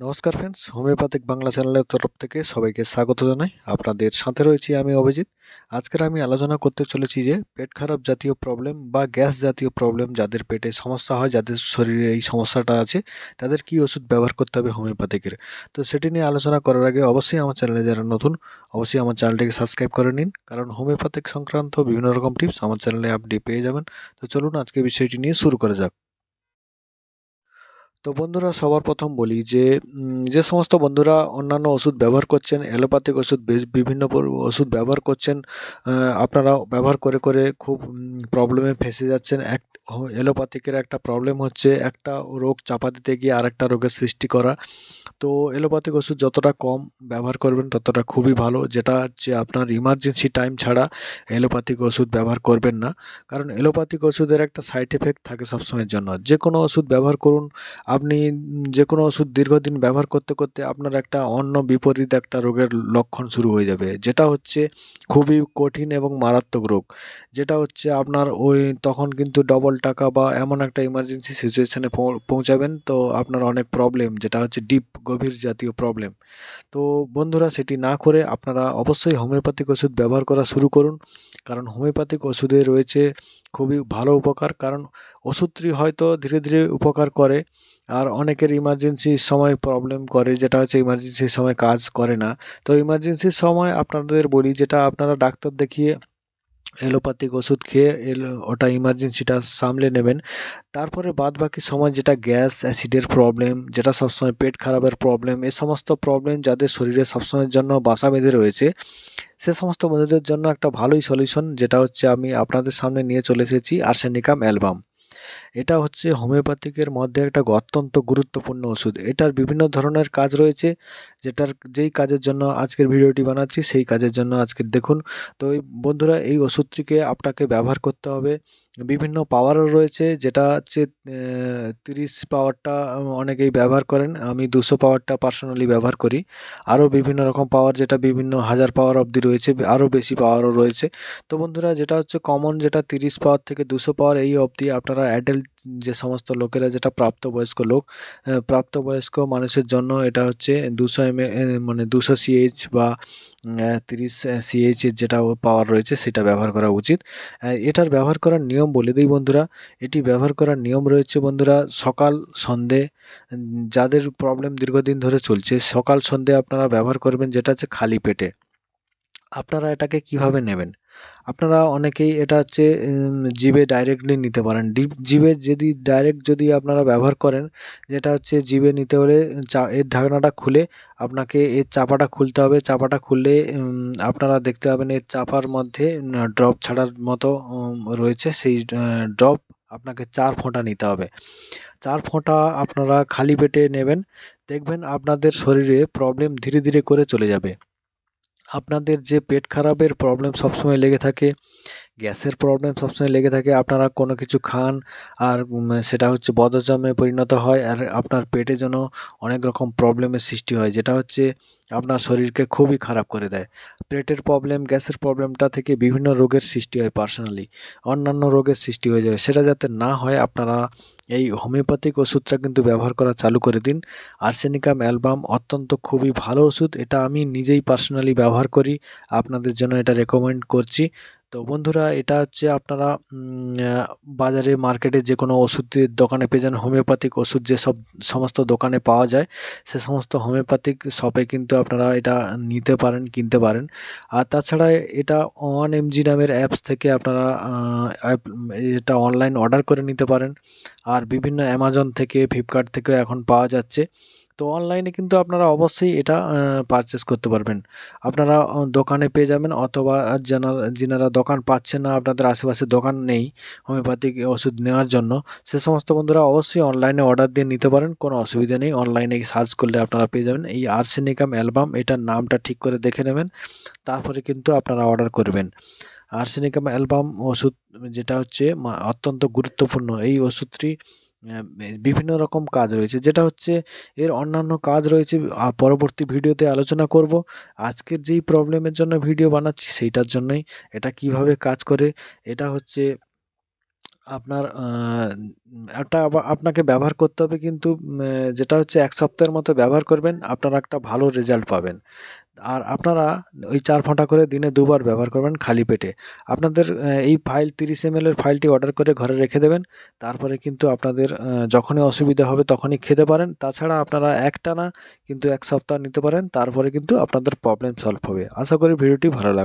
নমস্কার friends homeopathic Bangla চ্যানেলের তরফ থেকে সবাইকে স্বাগত জানাই। আপনাদের সাথে রয়েছি আমি অভিজিৎ। আজকের আমি আলোচনা করতে চলেছি যে, পেট খারাপ জাতীয় প্রবলেম বা গ্যাস জাতীয় প্রবলেম যাদের পেটে সমস্যা হয়, যাদের শরীরে এই সমস্যাটা আছে, তাদের কি ওষুধ ব্যবহার করতে হবে হোমিওপ্যাথিকের? তো সেটি নিয়ে আলোচনা করার আগে অবশ্যই আমার চ্যানেলে যারা নতুন, অবশ্যই আমার চ্যানেলটিকে সাবস্ক্রাইব করে নিন। কারণ হোমিওপ্যাথিক সংক্রান্ত বিভিন্ন রকম টিপস আমার চ্যানেলে আপনি পেয়ে যাবেন। তো চলুন আজকে বিষয়টি নিয়ে শুরু করা যাক। তো বন্ধুরা সবার প্রথম বলি যে যে সমস্ত বন্ধুরা অন্যান্য ওষুধ ব্যবহার করছেন, অ্যালোপ্যাথিক ওষুধ বিভিন্ন ওষুধ ব্যবহার করছেন আপনারা ব্যবহার করে করে খুব প্রবলেমে ফেঁসে যাচ্ছেন। এক অ্যালোপ্যাথিকের একটা প্রবলেম হচ্ছে, একটা রোগ চাপা দিতে গিয়ে আরেকটা রোগের সৃষ্টি করা। তো এলোপ্যাথিক ওষুধ যতটা কম ব্যবহার করবেন, ততটা খুবই ভালো, যেটা হচ্ছে আপনার ইমার্জেন্সি টাইম ছাড়া অ্যালোপ্যাথিক ওষুধ ব্যবহার করবেন না। কারণ অ্যালোপ্যাথিক ওষুধের একটা সাইড এফেক্ট থাকে সবসময়ের জন্য। যে কোনো ওষুধ ব্যবহার করুন, আপনি যে কোনো ওষুধ দীর্ঘদিন ব্যবহার করতে করতে আপনার একটা অন্য বিপরীত একটা রোগের লক্ষণ শুরু হয়ে যাবে। যেটা হচ্ছে খুবই কঠিন এবং মারাত্মক রোগ। যেটা হচ্ছে আপনার ওই তখন কিন্তু ডবল টাকা বা এমন একটা ইমার্জেন্সি সিচুয়েশনে পৌঁছাবেন, তো আপনার অনেক প্রবলেম যেটা হচ্ছে ডিপ গভীর জাতীয় প্রবলেম তো বন্ধুরা, সেটি না করে আপনারা অবশ্যই হোমিওপ্যাথিক ওষুধ ব্যবহার করা শুরু করুন। কারণ হোমিওপ্যাথিক ওষুধে রয়েছে খুবই ভালো উপকার, কারণ ওষুধটি হয়তো ধীরে ধীরে উপকার করে, আর অনেকের ইমার্জেন্সির সময় প্রবলেম করে, যেটা হচ্ছে ইমার্জেন্সির সময় কাজ করে না। তো ইমার্জেন্সির সময় আপনাদের বলি, যেটা আপনারা ডাক্তার দেখিয়ে অ্যালোপ্যাথিক ওষুধ খেয়ে এলো, ওটা ইমার্জেন্সিটা সামলে নেবেন। তারপরে বাদ বাকি সময় যেটা গ্যাস, অ্যাসিডের প্রবলেম, যেটা সবসময় পেট খারাপের প্রবলেম, এ সমস্ত প্রবলেম যাদের শরীরে সবসময়ের জন্য বাসা বেঁধে রয়েছে, সে সমস্ত বন্ধুদের জন্য একটা ভালোই সলিউশন, যেটা হচ্ছে আমি আপনাদের সামনে নিয়ে চলে এসেছি আর্সেনিকাম অ্যালবাম। এটা হচ্ছে হোমিওপ্যাথিকের মধ্যে একটা অত্যন্ত গুরুত্বপূর্ণ ওষুধ। এটার বিভিন্ন ধরনের কাজ রয়েছে, যেটার যেই কাজের জন্য আজকের ভিডিওটি বানাচ্ছি, সেই কাজের জন্য আজকে দেখুন। তো এই বন্ধুরা, এই ওষুধটিকে আপনাকে ব্যবহার করতে হবে। বিভিন্ন পাওয়ারও রয়েছে, যেটা হচ্ছে তিরিশ পাওয়ারটা অনেকেই ব্যবহার করেন, আমি দুশো পাওয়ারটা পার্সোনালি ব্যবহার করি। আরও বিভিন্ন রকম পাওয়ার যেটা বিভিন্ন হাজার পাওয়ার অবধি রয়েছে আরও বেশি পাওয়ারও রয়েছে। তো বন্ধুরা, যেটা হচ্ছে কমন যেটা তিরিশ পাওয়ার থেকে দুশো পাওয়ার এই অবধি আপনারা অ্যাডাল্ট যে সমস্ত লোকেরা, যেটা প্রাপ্তবয়স্ক লোক প্রাপ্তবয়স্ক মানুষের জন্য এটা হচ্ছে দুশো এম মানে দুশো সিএইচ বা তিরিশ সিএইচ এর যেটা পাওয়ার রয়েছে সেটা ব্যবহার করা উচিত। এটার ব্যবহার করার নিয়ম বলে দিই বন্ধুরা। এটি ব্যবহার করার নিয়ম রয়েছে বন্ধুরা, সকাল, সন্ধে যাদের প্রবলেম দীর্ঘদিন ধরে চলছে, সকাল, সন্ধে আপনারা ব্যবহার করবেন যেটা হচ্ছে খালি পেটে। আপনারা এটাকে কীভাবে নেবেন? আপনারা অনেকেই এটা হচ্ছে জিভে ডাইরেক্টলি নিতে পারেন। ডিপ জিভে যদি ডাইরেক্ট যদি আপনারা ব্যবহার করেন, যেটা হচ্ছে জিভে নিতে হলে চা, এর ঢাকনাটা খুলে আপনাকে এর চাপাটা খুলতে হবে। চাপাটা খুললে আপনারা দেখতে পাবেন এর চাপার মধ্যে ড্রপ ছাড়ার মতো রয়েছে। সেই ড্রপ আপনাকে চার ফোঁটা নিতে হবে। চার ফোঁটা আপনারা খালি পেটে নেবেন। দেখবেন আপনাদের শরীরে প্রবলেম ধীরে ধীরে করে চলে যাবে। আপনাদের যে পেট খারাপের প্রবলেম সবসময় লেগে থাকে গ্যাসের প্রবলেম সবসময় লেগে থাকে। আপনারা কোনো কিছু খান আর সেটা হচ্ছে বদহজমে পরিণত হয় আর আপনার পেটে যেন অনেক রকম প্রবলেমের সৃষ্টি হয়, যেটা হচ্ছে আপনার শরীরকে খুবই খারাপ করে দেয়। পেটের প্রবলেম গ্যাসের প্রবলেমটা থেকে বিভিন্ন রোগের সৃষ্টি হয় পার্সোনালি অন্যান্য রোগের সৃষ্টি হয়ে যাবে সেটা যাতে না হয়, আপনারা এই হোমিওপ্যাথিক ওষুধটা কিন্তু ব্যবহার করা চালু করে দিন। আর্সেনিকাম অ্যালবাম অত্যন্ত খুবই ভালো ওষুধ। এটা আমি নিজেই পার্সোনালি ব্যবহার করি। আপনাদের জন্য এটা রেকমেন্ড করছি। তো বন্ধুরা, এটা হচ্ছে আপনারা বাজারে, মার্কেটে যে কোনো ওষুধের দোকানে পেয়ে যান, হোমিওপ্যাথিক ওষুধ যেসব সমস্ত দোকানে পাওয়া যায়, সে সমস্ত হোমিওপ্যাথিক শপে কিন্তু আপনারা এটা নিতে পারেন, কিনতে পারেন। আর তাছাড়া এটা ওয়ান এমজি নামের অ্যাপস থেকে আপনারা এটা অনলাইন অর্ডার করে নিতে পারেন। আর বিভিন্ন অ্যামাজন থেকে, ফ্লিপকার্ট থেকে এখন পাওয়া যাচ্ছে। তো অনলাইনে কিন্তু আপনারা অবশ্যই এটা পারচেস করতে পারবেন। আপনারা দোকানে পেয়ে যাবেন অথবা যারা যিনারা দোকান পাচ্ছেন না, আপনাদের আশেপাশে দোকান নেই হোমিওপ্যাথিক ওষুধ নেওয়ার জন্য, সে সমস্ত বন্ধুরা অবশ্যই অনলাইনে অর্ডার দিয়ে নিতে পারেন, কোনো অসুবিধা নেই। অনলাইনে সার্চ করলে আপনারা পেয়ে যাবেন। এই আর্সেনিকাম অ্যালবাম এটার নামটা ঠিক করে দেখে নেবেন, তারপরে কিন্তু আপনারা অর্ডার করবেন। আর্সেনিকাম অ্যালবাম ওষুধ যেটা হচ্ছে অত্যন্ত গুরুত্বপূর্ণ। এই ওষুধটি বিভিন্ন রকম কাজ রয়েছে। যেটা হচ্ছে এর অন্যান্য কাজ রয়েছে পরবর্তী ভিডিওতে আলোচনা করব। আজকের যেই প্রবলেমের জন্য ভিডিও বানাচ্ছি সেইটার জন্যই এটা কীভাবে কাজ করে, এটা হচ্ছে আপনার একটা আপনাকে ব্যবহার করতে হবে কিন্তু যেটা হচ্ছে এক সপ্তাহের মতো ব্যবহার করবেন, আপনারা একটা ভালো রেজাল্ট পাবেন। আর আপনারা ওই চার ফোঁটা করে দিনে দুবার ব্যবহার করবেন খালি পেটে। আপনাদের এই ফাইল তিরিশ এম এর ফাইলটি অর্ডার করে ঘরে রেখে দেবেন, তারপরে কিন্তু আপনাদের যখনই অসুবিধা হবে তখনই খেতে পারেন। তাছাড়া আপনারা একটা না কিন্তু এক সপ্তাহ নিতে পারেন, তারপরে কিন্তু আপনাদের প্রবলেম সলভ হবে। আশা করি ভিডিওটি ভালো লাগল।